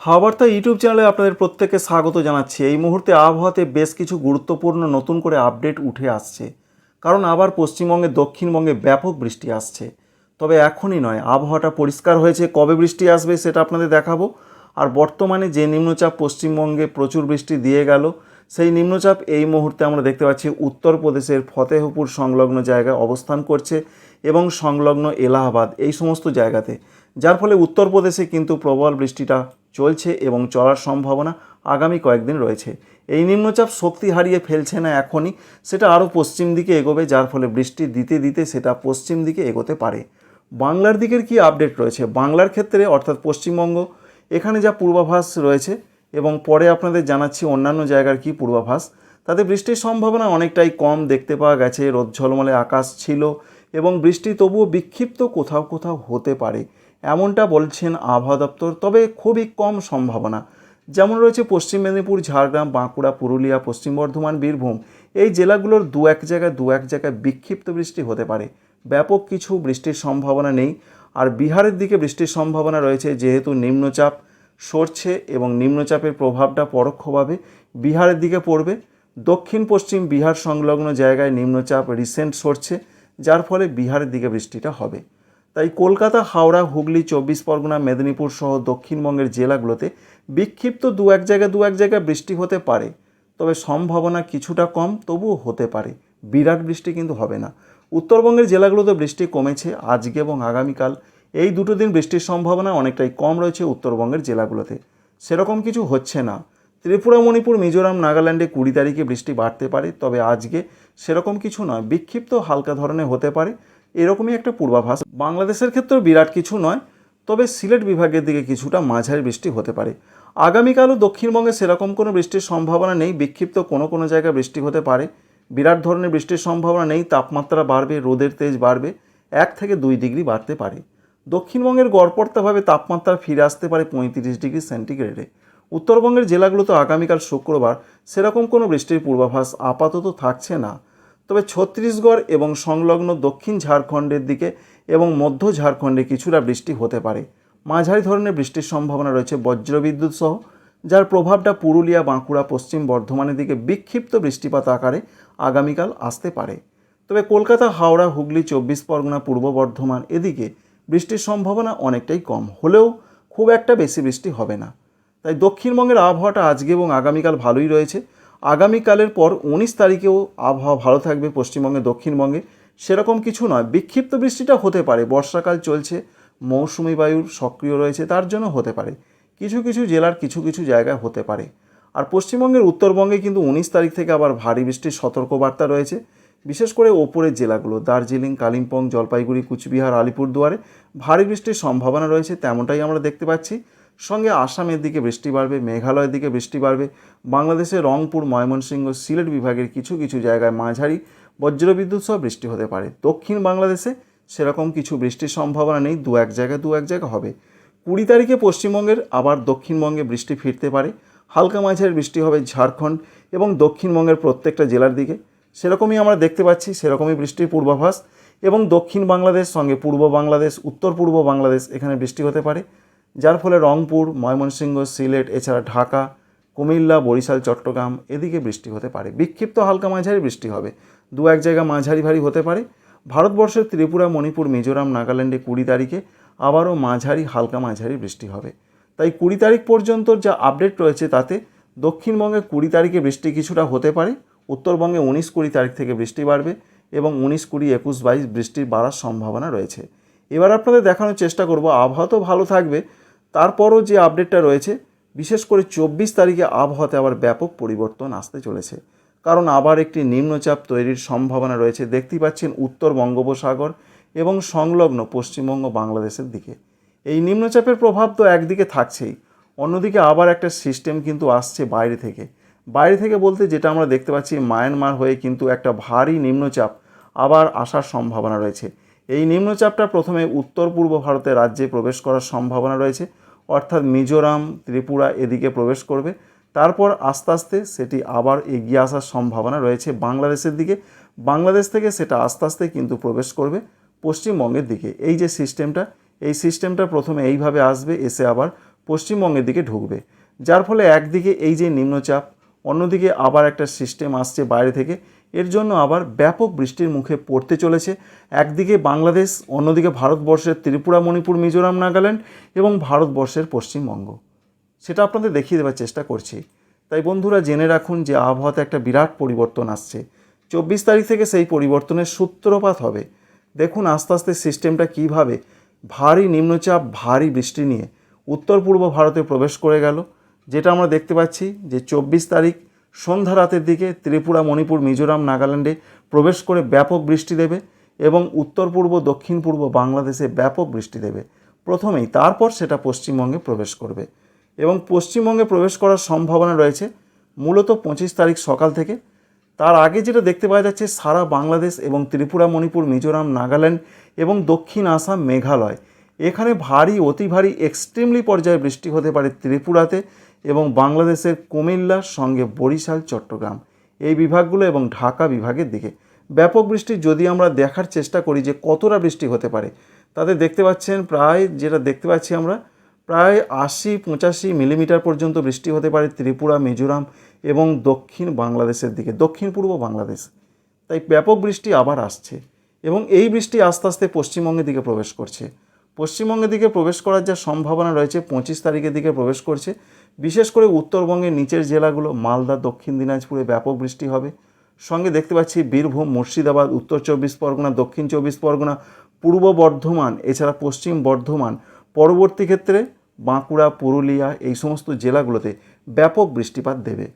হাওয়ার্তা YouTube চ্যানেলে আপনাদের প্রত্যেককে স্বাগত জানাচ্ছি। এই মুহূর্তে আবহাওয়াতে বেশ কিছু গুরুত্বপূর্ণ নতুন করে আপডেট উঠে আসছে। কারণ আবার পশ্চিমবঙ্গে, দক্ষিণবঙ্গে ব্যাপক বৃষ্টি আসছে। তবে এখনই নয়, আবহাওয়াটা পরিষ্কার হয়েছে। কবে বৃষ্টি আসবে সেটা আপনাদের দেখাবো। আর বর্তমানে যে নিম্নচাপ পশ্চিমবঙ্গে প্রচুর বৃষ্টি দিয়ে গেল, সেই নিম্নচাপ এই মুহূর্তে আমরা দেখতে পাচ্ছি উত্তরপ্রদেশের ফতেহপুর সংলগ্ন জায়গায় অবস্থান করছে এবং সংলগ্ন এলাহাবাদ এই সমস্ত জায়গাতে। যার ফলে উত্তরপ্রদেশে কিন্তু প্রবল বৃষ্টিটা চলছে এবং চলার সম্ভাবনা আগামী কয়েকদিন রয়েছে। এই নিম্নচাপ শক্তি হারিয়ে ফেলছে না এখনই, সেটা আরও পশ্চিম দিকে এগোবে, যার ফলে বৃষ্টি দিতে দিতে সেটা পশ্চিম দিকে এগোতে পারে। বাংলার দিকের কি আপডেট রয়েছে? বাংলার ক্ষেত্রে, অর্থাৎ পশ্চিমবঙ্গ, এখানে যা পূর্বাভাস রয়েছে এবং পরে আপনাদের জানাচ্ছি অন্যান্য জায়গার কি পূর্বাভাস, তাতে বৃষ্টির সম্ভাবনা অনেকটাই কম দেখতে পাওয়া গেছে। রোদ ঝলমলে আকাশ ছিল এবং বৃষ্টি তবুও বিক্ষিপ্ত কোথাও কোথাও হতে পারে। এমনটা বলছেন আবহাওয়া দপ্তর, তবে খুবই কম সম্ভাবনা। যেমন রয়েছে পশ্চিম মেদিনীপুর, ঝাড়গ্রাম, বাঁকুড়া, পুরুলিয়া, পশ্চিম বর্ধমান, বীরভূম। এই জেলাগুলোর দু এক জায়গায় দু এক জায়গায় বিক্ষিপ্ত বৃষ্টি হতে পারে। ব্যাপক কিছু বৃষ্টির সম্ভাবনা নেই। আর বিহারের দিকে বৃষ্টির সম্ভাবনা রয়েছে, যেহেতু নিম্নচাপ সরছে এবং নিম্নচাপের প্রভাবটা পরোক্ষভাবে বিহারের দিকে পড়বে। দক্ষিণ পশ্চিম বিহার সংলগ্ন জায়গায় নিম্নচাপ রিসেন্ট সরছে, যার ফলে বিহারের দিকে বৃষ্টিটা হবে। তাই কলকাতা, হাওড়া, হুগলি, চব্বিশ পরগনা, মেদিনীপুর সহ দক্ষিণবঙ্গের জেলাগুলোতে বিক্ষিপ্ত দু এক জায়গায় দু এক জায়গায় বৃষ্টি হতে পারে। তবে সম্ভাবনা কিছুটা কম, তবুও হতে পারে। বিরাট বৃষ্টি কিন্তু হবে না। উত্তরবঙ্গের জেলাগুলোতে বৃষ্টি কমেছে আজকে এবং আগামীকাল। এই দুটো দিন বৃষ্টির সম্ভাবনা অনেকটাই কম রয়েছে উত্তরবঙ্গের জেলাগুলোতে। সেরকম কিছু হচ্ছে না। ত্রিপুরা, মণিপুর, মিজোরাম, নাগাল্যান্ডে কুড়ি তারিখে বৃষ্টি বাড়তে পারে, তবে আজকে সেরকম কিছু নয়। বিক্ষিপ্ত হালকা ধরনের হতে পারে। এরকমই একটা পূর্বাভাস। বাংলাদেশের ক্ষেত্রেও বিরাট কিছু নয়, তবে সিলেট বিভাগের দিকে কিছুটা মাঝারি বৃষ্টি হতে পারে। আগামীকালও দক্ষিণবঙ্গে সেরকম কোনো বৃষ্টির সম্ভাবনা নেই, বিক্ষিপ্ত কোনো কোনো জায়গায় বৃষ্টি হতে পারে। বিরাট ধরনের বৃষ্টির সম্ভাবনা নেই, তাপমাত্রা বাড়বে, রোদের তেজ বাড়বে, এক থেকে দুই ডিগ্রি বাড়তে পারে। দক্ষিণবঙ্গের গড়পড়তাভাবে তাপমাত্রা ফিরে আসতে পারে পঁয়ত্রিশ ডিগ্রি সেন্টিগ্রেডে। উত্তরবঙ্গের জেলাগুলোতে আগামীকাল শুক্রবার সেরকম কোনো বৃষ্টির পূর্বাভাস আপাতত থাকছে না। তবে ছত্তিশগড় এবং সংলগ্ন দক্ষিণ ঝাড়খণ্ডের দিকে এবং মধ্য ঝাড়খণ্ডে কিছুটা বৃষ্টি হতে পারে। মাঝারি ধরনের বৃষ্টির সম্ভাবনা রয়েছে বজ্রবিদ্যুৎ সহ, যার প্রভাবটা পুরুলিয়া, বাঁকুড়া, পশ্চিম বর্ধমানের দিকে বিক্ষিপ্ত বৃষ্টিপাত আকারে আগামীকাল আসতে পারে। তবে কলকাতা, হাওড়া, হুগলি, চব্বিশ পরগনা, পূর্ব বর্ধমান এদিকে বৃষ্টির সম্ভাবনা অনেকটাই কম। হলেও খুব একটা বেশি বৃষ্টি হবে না। তাই দক্ষিণবঙ্গের আবহাওয়াটা আজকে এবং আগামীকাল ভালোই রয়েছে। আগামীকালের পর উনিশ তারিখেও আবহাওয়া ভালো থাকবে পশ্চিমবঙ্গে, দক্ষিণবঙ্গে। সেরকম কিছু নয়, বিক্ষিপ্ত বৃষ্টিটা হতে পারে, বর্ষাকাল চলছে, মৌসুমি বায়ুর সক্রিয় রয়েছে, তার জন্য হতে পারে। কিছু কিছু জেলার কিছু কিছু জায়গায় হতে পারে। আর পশ্চিমবঙ্গের উত্তরবঙ্গে কিন্তু উনিশ তারিখ থেকে আবার ভারী বৃষ্টির সতর্কবার্তা রয়েছে। বিশেষ করে ওপরের জেলাগুলো, দার্জিলিং, কালিম্পং, জলপাইগুড়ি, কুচবিহার, আলিপুরদুয়ারে ভারী বৃষ্টির সম্ভাবনা রয়েছে, তেমনটাই আমরা দেখতে পাচ্ছি। সঙ্গে আসামের দিকে বৃষ্টি বাড়বে, মেঘালয়ের দিকে বৃষ্টি বাড়বে, বাংলাদেশের রংপুর, ময়মনসিংহ, সিলেট বিভাগের কিছু কিছু জায়গায় মাঝারি বজ্রবিদ্যুৎ সহ বৃষ্টি হতে পারে। দক্ষিণ বাংলাদেশে সেরকম কিছু বৃষ্টির সম্ভাবনা নেই, দু এক জায়গায় দু এক জায়গা হবে। কুড়ি তারিখে পশ্চিমবঙ্গের, আবার দক্ষিণবঙ্গে বৃষ্টি ফিরতে পারে। হালকা মাঝারি বৃষ্টি হবে ঝাড়খণ্ড এবং দক্ষিণবঙ্গের প্রত্যেকটা জেলার দিকে। সেরকমই আমরা দেখতে পাচ্ছি, সেরকমই বৃষ্টির পূর্বাভাস এবং দক্ষিণ বাংলাদেশ সঙ্গে পূর্ব বাংলাদেশ, উত্তর পূর্ব বাংলাদেশ এখানে বৃষ্টি হতে পারে। যার ফলে রংপুর, ময়মনসিংহ, সিলেট, এছাড়া ঢাকা, কুমিল্লা, বরিশাল, চট্টগ্রাম এদিকে বৃষ্টি হতে পারে। বিক্ষিপ্ত হালকা মাঝারি বৃষ্টি হবে। দু এক জায়গা মাঝারি ভারী হতে পারে। ভারতবর্ষের ত্রিপুরা, মণিপুর, মিজোরাম, নাগাল্যান্ডে কুড়ি তারিখে আবারও মাঝারি, হালকা মাঝারি বৃষ্টি হবে। তাই কুড়ি তারিখ পর্যন্ত যা আপডেট রয়েছে তাতে দক্ষিণবঙ্গে কুড়ি তারিখে বৃষ্টি কিছুটা হতে পারে। উত্তরবঙ্গে উনিশ কুড়ি তারিখ থেকে বৃষ্টি বাড়বে এবং উনিশ কুড়ি একুশ বাইশ বৃষ্টির বাড়ার সম্ভাবনা রয়েছে। এবার আপনাদের দেখানোর চেষ্টা করব। আবহাওয়া তো ভালো থাকবে। তারপরও যে আপডেটটা রয়েছে, বিশেষ করে চব্বিশ তারিখে আবহাওয়াতে আবার ব্যাপক পরিবর্তন আসতে চলেছে। কারণ আবার একটি নিম্নচাপ তৈরির সম্ভাবনা রয়েছে। দেখতেই পাচ্ছেন উত্তর বঙ্গোপসাগর এবং সংলগ্ন পশ্চিমবঙ্গ বাংলাদেশের দিকে। এই নিম্নচাপের প্রভাব তো একদিকে থাকছেই, অন্যদিকে আবার একটা সিস্টেম কিন্তু আসছে বাইরে থেকে। বাইরে থেকে বলতে যেটা আমরা দেখতে পাচ্ছি, মায়ানমার হয়ে কিন্তু একটা ভারী নিম্নচাপ আবার আসার সম্ভাবনা রয়েছে। এই নিম্নচাপটা প্রথমে উত্তর পূর্ব ভারতের রাজ্যে প্রবেশ করার সম্ভাবনা রয়েছে। অর্থাৎ মিজোরাম, ত্রিপুরা এদিকে প্রবেশ করবে। তারপর আস্তে আস্তে সেটি আবার এগিয়ে আসার সম্ভাবনা রয়েছে বাংলাদেশের দিকে। বাংলাদেশ থেকে সেটা আস্তে আস্তে কিন্তু প্রবেশ করবে পশ্চিমবঙ্গের দিকে। এই যে সিস্টেমটা, এই সিস্টেমটা প্রথমে এইভাবে আসবে, এসে আবার পশ্চিমবঙ্গের দিকে ঢুকবে। যার ফলে একদিকে এই যে নিম্নচাপ, অন্যদিকে আবার একটা সিস্টেম আসছে বাইরে থেকে। এর জন্য আবার ব্যাপক বৃষ্টির মুখে পড়তে চলেছে। একদিকে বাংলাদেশ, অন্যদিকে ভারতবর্ষের ত্রিপুরা, মণিপুর, মিজোরাম, নাগাল্যান্ড এবং ভারতবর্ষের পশ্চিমবঙ্গ। সেটা আপনাদের দেখিয়ে দেওয়ার চেষ্টা করছি। তাই বন্ধুরা, জেনে রাখুন যে আবহাওয়াতে একটা বিরাট পরিবর্তন আসছে। চব্বিশ তারিখ থেকে সেই পরিবর্তনের সূত্রপাত হবে। দেখুন আস্তে আস্তে সিস্টেমটা কীভাবে ভারী নিম্নচাপ, ভারী বৃষ্টি নিয়ে উত্তর পূর্ব ভারতে প্রবেশ করে গেল। যেটা আমরা দেখতে পাচ্ছি যে চব্বিশ তারিখ সন্ধ্যা রাতের দিকে ত্রিপুরা, মণিপুর, মিজোরাম, নাগাল্যান্ডে প্রবেশ করে ব্যাপক বৃষ্টি দেবে এবং উত্তর পূর্ব, দক্ষিণ পূর্ব বাংলাদেশে ব্যাপক বৃষ্টি দেবে। প্রথমেই তারপর সেটা পশ্চিমবঙ্গে প্রবেশ করবে এবং পশ্চিমবঙ্গে প্রবেশ করার সম্ভাবনা রয়েছে মূলত পঁচিশ তারিখ সকাল থেকে। তার আগে যেটা দেখতে পাওয়া যাচ্ছে সারা বাংলাদেশ এবং ত্রিপুরা, মণিপুর, মিজোরাম, নাগাল্যান্ড এবং দক্ষিণ আসাম, মেঘালয়। এখানে ভারী, অতি ভারী এক্সট্রিমলি পর্যায়ে বৃষ্টি হতে পারে ত্রিপুরাতে এবং বাংলাদেশের কুমিল্লার সঙ্গে বরিশাল, চট্টগ্রাম এই বিভাগগুলো এবং ঢাকা বিভাগের দিকে। ব্যাপক বৃষ্টি যদি আমরা দেখার চেষ্টা করি যে কতটা বৃষ্টি হতে পারে তাদের দেখতে পাচ্ছেন প্রায়, যেটা দেখতে পাচ্ছি আমরা, প্রায় আশি পঁচাশি মিলিমিটার পর্যন্ত বৃষ্টি হতে পারে ত্রিপুরা, মিজোরাম এবং দক্ষিণ বাংলাদেশের দিকে, দক্ষিণ পূর্ব বাংলাদেশ। তাই ব্যাপক বৃষ্টি আবার আসছে এবং এই বৃষ্টি আস্তে আস্তে পশ্চিমবঙ্গের দিকে প্রবেশ করছে। পশ্চিমবঙ্গের দিকে প্রবেশ করার যা সম্ভাবনা রয়েছে, পঁচিশ তারিখের দিকে প্রবেশ করছে। বিশেষ করে উত্তরবঙ্গের নিচের জেলাগুলো, মালদা, দক্ষিণ দিনাজপুরে ব্যাপক বৃষ্টি হবে। সঙ্গে দেখতে পাচ্ছি বীরভূম, মুর্শিদাবাদ, উত্তর চব্বিশ পরগনা, দক্ষিণ চব্বিশ পরগনা, পূর্ব বর্ধমান, এছাড়া পশ্চিম বর্ধমান, পরবর্তী ক্ষেত্রে বাঁকুড়া, পুরুলিয়া, এই সমস্ত জেলাগুলোতে ব্যাপক বৃষ্টিপাত দেবে।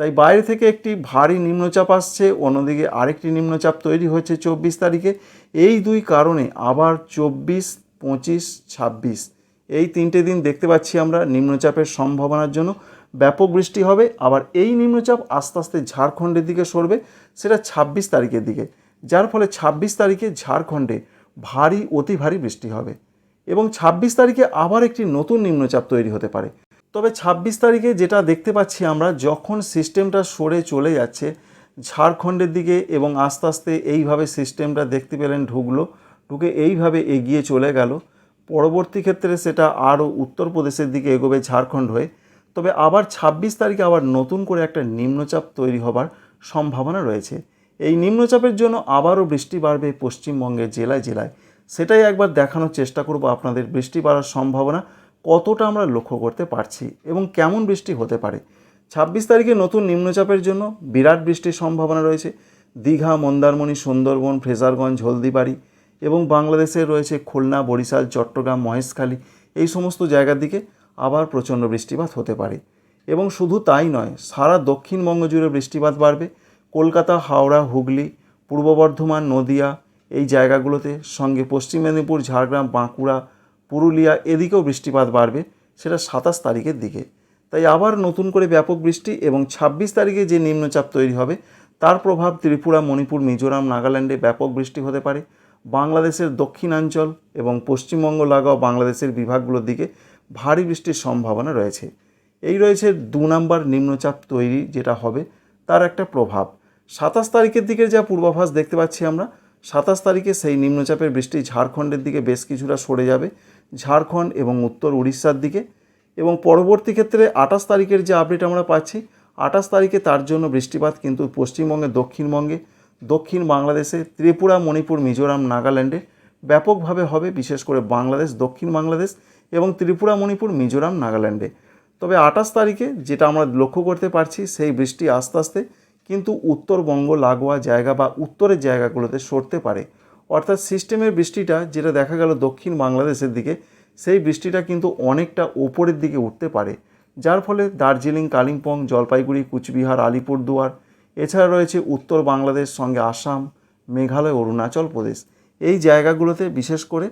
তাই বাইরে থেকে একটি ভারী নিম্নচাপ আসছে, অন্যদিকে আরেকটি নিম্নচাপ তৈরি হয়েছে চব্বিশ তারিখে। এই দুই কারণে আবার চব্বিশ পঁচিশ, ছাব্বিশ। এই তিনটে দিন দেখতে পাচ্ছি আমরা নিম্নচাপের সম্ভাবনার জন্য। ব্যাপক বৃষ্টি হবে, আবার এই নিম্নচাপ আস্তে আস্তে ঝাড়খণ্ডের দিকে সরবে, সেটা ছাব্বিশ তারিখের দিকে। যার ফলে ছাব্বিশ তারিখে ঝাড়খণ্ডে ভারী, অতি ভারী বৃষ্টি হবে। এবং ছাব্বিশ তারিখে আবার একটি নতুন নিম্নচাপ তৈরি হতে পারে। তবে ছাব্বিশ তারিখে যেটা দেখতে পাচ্ছি আমরা, যখন সিস্টেমটা সরে চলে যাচ্ছে ঝাড়খণ্ডের দিকে এবং আস্তে আস্তে এইভাবে সিস্টেমটা দেখতে পেলেন ঢুকলো ঢুকে এইভাবে এগিয়ে চলে গেল। পরবর্তী ক্ষেত্রে সেটা আরও উত্তরপ্রদেশের দিকে এগোবে ঝাড়খণ্ড হয়ে। তবে আবার ছাব্বিশ তারিখে আবার নতুন করে একটা নিম্নচাপ তৈরি হবার সম্ভাবনা রয়েছে। এই নিম্নচাপের জন্য আবারও বৃষ্টি বাড়বে পশ্চিমবঙ্গের জেলায় জেলায়। সেটাই একবার দেখানোর চেষ্টা করব আপনাদের বৃষ্টি বাড়ার সম্ভাবনা কতটা আমরা লক্ষ্য করতে পারছি এবং কেমন বৃষ্টি হতে পারে। ছাব্বিশ তারিখে নতুন নিম্নচাপের জন্য বিরাট বৃষ্টির সম্ভাবনা রয়েছে। দীঘা, মন্দারমণি, সুন্দরবন, ফ্রেজারগঞ্জ, হলদিবাড়ি এবং বাংলাদেশে রয়েছে খুলনা, বরিশাল, চট্টগ্রাম, মহেশখালী। এই সমস্ত জায়গার দিকে আবার প্রচণ্ড বৃষ্টিপাত হতে পারে। এবং শুধু তাই নয়, সারা দক্ষিণবঙ্গ জুড়ে বৃষ্টিপাত বাড়বে। কলকাতা, হাওড়া, হুগলি, পূর্ব বর্ধমান, নদিয়া এই জায়গাগুলোতে, সঙ্গে পশ্চিম মেদিনীপুর, ঝাড়গ্রাম, বাঁকুড়া, পুরুলিয়া এদিকেও বৃষ্টিপাত বাড়বে, সেটা সাতাশ তারিখের দিকে। তাই আবার নতুন করে ব্যাপক বৃষ্টি এবং ছাব্বিশ তারিখে যে নিম্নচাপ তৈরি হবে, তার প্রভাব ত্রিপুরা, মণিপুর, মিজোরাম, নাগাল্যান্ডে ব্যাপক বৃষ্টি হতে পারে। বাংলাদেশের দক্ষিণাঞ্চল এবং পশ্চিমবঙ্গ লাগাও বাংলাদেশের বিভাগগুলোর দিকে ভারী বৃষ্টির সম্ভাবনা রয়েছে। এই রয়েছে দু নম্বর নিম্নচাপ তৈরি যেটা হবে তার একটা প্রভাব। সাতাশ তারিখের দিকে যা পূর্বাভাস দেখতে পাচ্ছি আমরা, সাতাশ তারিখে সেই নিম্নচাপের বৃষ্টি ঝাড়খণ্ডের দিকে বেশ কিছুটা সরে যাবে, ঝাড়খণ্ড এবং উত্তর উড়িষ্যার দিকে। এবং পরবর্তী ক্ষেত্রে আঠাশ তারিখের যে আপডেট আমরা পাচ্ছি, আঠাশ তারিখে তার জন্য বৃষ্টিপাত কিন্তু পশ্চিমবঙ্গে, দক্ষিণবঙ্গে দক্ষিণ বাংলাদেশে ত্রিপুরা, মণিপুর, মিজোরাম, নাগাল্যান্ডে ব্যাপকভাবে হবে, বিশেষ করে বাংলাদেশ, দক্ষিণ বাংলাদেশ এবং ত্রিপুরা, মণিপুর, মিজোরাম, নাগাল্যান্ডে। তবে আঠাশ তারিখে যেটা আমরা লক্ষ্য করতে পারছি, সেই বৃষ্টি আস্তে আস্তে কিন্তু উত্তরবঙ্গ, লাগোয়া জায়গা বা উত্তরের জায়গাগুলোতে সরতে পারে। অর্থাৎ সিস্টেমের বৃষ্টিটা যেটা দেখা গেল দক্ষিণ বাংলাদেশের দিকে, সেই বৃষ্টিটা কিন্তু অনেকটা ওপরের দিকে উঠতে পারে। যার ফলে দার্জিলিং, কালিম্পং, জলপাইগুড়ি, কুচবিহার, আলিপুরদুয়ার এছাড়া রয়েছে উত্তর বাংলাদেশ, সঙ্গে আসাম, মেঘালয়, অরুণাচল প্রদেশ। এই জায়গাগুলোতে বিশেষ করে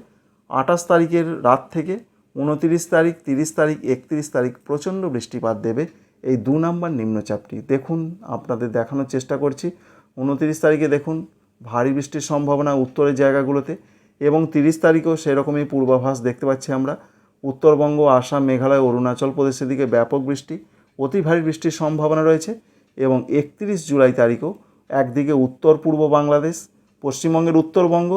আঠাশ তারিখের রাত থেকে উনতিরিশ তারিখ, তিরিশ তারিখ, একত্রিশ তারিখ প্রচণ্ড বৃষ্টিপাত দেবে এই দু নম্বর নিম্নচাপটি। দেখুন, আপনাদের দেখানোর চেষ্টা করছি। উনতিরিশ তারিখে দেখুন, ভারী বৃষ্টির সম্ভাবনা উত্তরের জায়গাগুলোতে এবং তিরিশ তারিখেও সেরকমই পূর্বাভাস দেখতে পাচ্ছি আমরা। উত্তরবঙ্গ, আসাম, মেঘালয়, অরুণাচল প্রদেশের দিকে ব্যাপক বৃষ্টি, অতি ভারী বৃষ্টির সম্ভাবনা রয়েছে। এবং একত্রিশ জুলাই তারিখও একদিকে উত্তর পূর্ব বাংলাদেশ, পশ্চিমবঙ্গের উত্তরবঙ্গ,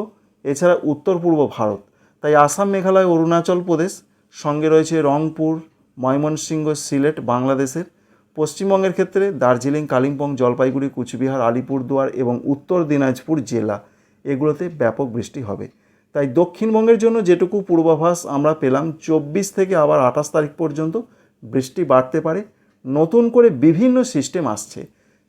এছাড়া উত্তর পূর্ব ভারত। তাই আসাম, মেঘালয়, অরুণাচল প্রদেশ, সঙ্গে রয়েছে রংপুর, ময়মনসিংহ, সিলেট বাংলাদেশের। পশ্চিমবঙ্গের ক্ষেত্রে দার্জিলিং, কালিম্পং, জলপাইগুড়ি, কুচবিহার, আলিপুরদুয়ার এবং উত্তর দিনাজপুর জেলা এগুলোতে ব্যাপক বৃষ্টি হবে। তাই দক্ষিণবঙ্গের জন্য যেটুকু পূর্বাভাস আমরা পেলাম, চব্বিশ থেকে আবার আঠাশ তারিখ পর্যন্ত বৃষ্টি বাড়তে পারে। নতুন করে বিভিন্ন সিস্টেম আসছে,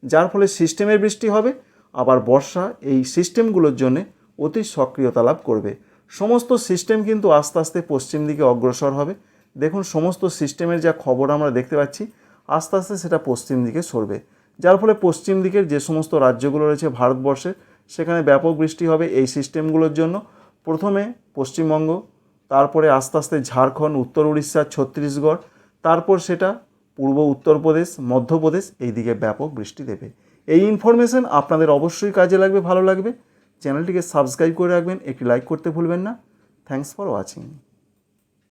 যার ফলে সিস্টেমের বৃষ্টি হবে, আবার বর্ষা এই সিস্টেমগুলোর জন্য অতি সক্রিয়তা লাভ করবে। সমস্ত সিস্টেম কিন্তু আস্তে আস্তে পশ্চিম দিকে অগ্রসর হবে। দেখুন, সমস্ত সিস্টেমের যা খবর আমরা দেখতে পাচ্ছি, আস্তে আস্তে সেটা পশ্চিম দিকে সরবে। যার ফলে পশ্চিম দিকের যে সমস্ত রাজ্যগুলো রয়েছে ভারতবর্ষের সেখানে ব্যাপক বৃষ্টি হবে এই সিস্টেমগুলোর জন্য। প্রথমে পশ্চিমবঙ্গ, তারপরে আস্তে আস্তে ঝাড়খণ্ড, উত্তর উড়িষ্যা, ছত্তিশগড়, তারপর সেটা পূর্ব উত্তরপ্রদেশ মধ্যপ্রদেশ এই দিকে ব্যাপক বৃষ্টি দেবে। এই ইনফরমেশন আপনাদের অবশ্যই কাজে লাগবে, ভালো লাগবে। চ্যানেলটিকে সাবস্ক্রাইব করে রাখবেন, একটি লাইক করতে ভুলবেন না। Thanks for watching